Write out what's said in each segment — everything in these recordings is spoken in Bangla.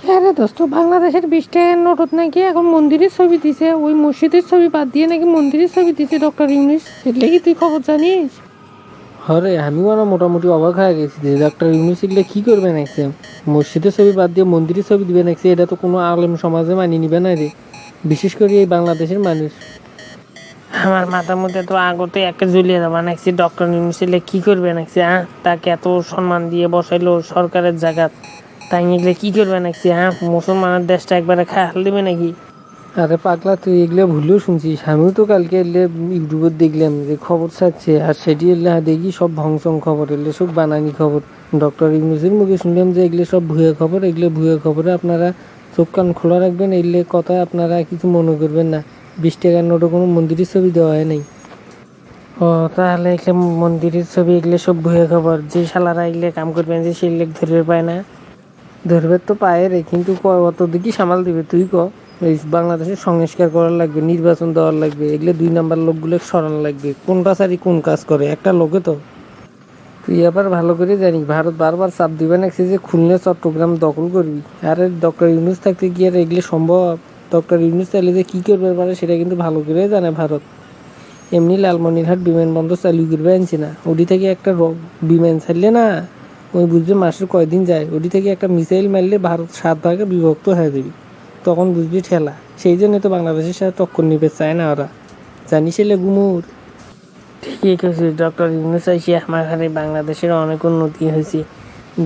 কে রে দোস্ত বাংলাদেশের বিশ টাকার নোটত নাকি এখন মন্দিরের ছবি দিছে ওই মসজিদের ছবি বাদ দিয়ে নাকি মন্দিরের ছবি দিছে ডক্টর ইউনিস এর কি তুই খবর জানিস? হরে আমি মানে মোটামুটি অবাক হয়ে গেছি যে ডাক্তার ইউনুস এগুলো কি করবে নাকছে মসজিদের ছবি বাদ দিয়ে মন্দিরের ছবি দিবে নাকছে এটা তো কোনো আলেম সমাজে মানিয়ে নিবে না রে। বিশেষ করে এই বাংলাদেশের মানুষ। আমার মাথার মধ্যে তো আগতে একে ঝুলিয়ে দেওয়া নাকছি ডক্টর ইউনিসেলে কি করবে নাকছি হ্যাঁ? তাকে এত সম্মান দিয়ে বসাইলো সরকারের জায়গাত তাই এগুলো কি করবে নাকছি হ্যাঁ? মুসলমানের দেশটা একবারে খেয়াল দিবে নাকি? আরে পাগলা তুই এগুলো ভুলেও শুনছিস। আমিও তো কালকে এলে ইউটিউবে দেখলাম যে খবর ছাড়ছে আর সেটি এলে দেখি সব ভংসং খবর এলে সব বানানি খবর। ডক্টর ইউনুসের মুখে শুনলাম যে এগুলো সব ভুয়া খবর এগুলো ভুয়া খবরে আপনারা চোখ কান খোলা রাখবেন এগুলো কথা আপনারা কিছু মনে করবেন না। বিশ টাকার নোটে কোনো মন্দিরের ছবি দেওয়া হয় নাই। ও তাহলে এগুলো মন্দিরের ছবি এগুলো সব ভুয়ে খবর। যে শালারা এগুলো কাম করবেন যে সেই লেখ ধরে পায় না। ধরবে তো পায়ে রে কিন্তু অত দিকে সামাল দিবে, তুই ক? এই বাংলাদেশের সংস্কার করার লাগবে, নির্বাচন দেওয়ার লাগবে, এগুলো দুই নাম্বার লোকগুলো সরানো লাগবে, কোনটা সারি কোন কাজ করে, একটা লোকে তো। তুই আবার ভালো করে জানিস, ভারত বারবার চাপ দিবে নাকছে যে খুলনা, চট্টগ্রাম দখল করবি? আরে ডক্টর ইউনুস থাকতে কি আর এগুলো সম্ভব? ডক্টর ইউনুস চাইলে যে কী করবে পারে, সেটা কিন্তু ভালো করে জানে ভারত। এমনি লালমনিরহাট বিমানবন্দর চালু করবে, আনছি না। ওটি থেকে একটা বিমান ছাড়লে না ওই বুঝবে মাসের কয়দিন যায়? ওটি থেকে একটা মিসাইল মারলে ভারত সাত ভাগে বিভক্ত হয়ে যাবে। তখন বুঝবি ঠেলা। সেই জন্য তো বাংলাদেশের সাথে টক্কর নিবে চায় না ওরা। জানিস এলে গুমুর। ঠিকই কেছি ডক্টর ইউনুস আমার খালি বাংলাদেশের অনেক উন্নতি হয়েছে।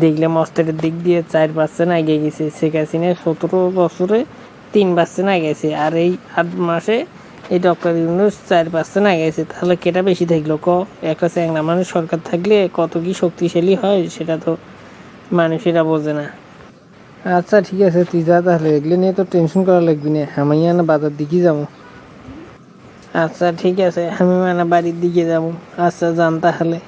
দেখলাম অস্ত্রের দিক দিয়ে চার পার্সেন্ট আগে গেছে। শেখ হাসিনা সতেরো বছরে তিন পার্সেন্ট আগে গেছে। আর এই আট মাসে এই ডক্টর ইউনুস চার পাঁচজন আগে গেছে তাহলে কেটা বেশি থাকল? ক একটা চ্যাংরা মানুষ সরকার থাকলে কত কি শক্তিশালী হয় সেটা তো মানুষেরা বোঝে না। আচ্ছা ঠিক আছে তুই যা তাহলে এগুলো নিয়ে তো টেনশন করা লাগবি না। আমি না বাজার দিকে যাব। আচ্ছা ঠিক আছে আমি মানে বাড়ির দিকে যাব। আচ্ছা যান তাহলে।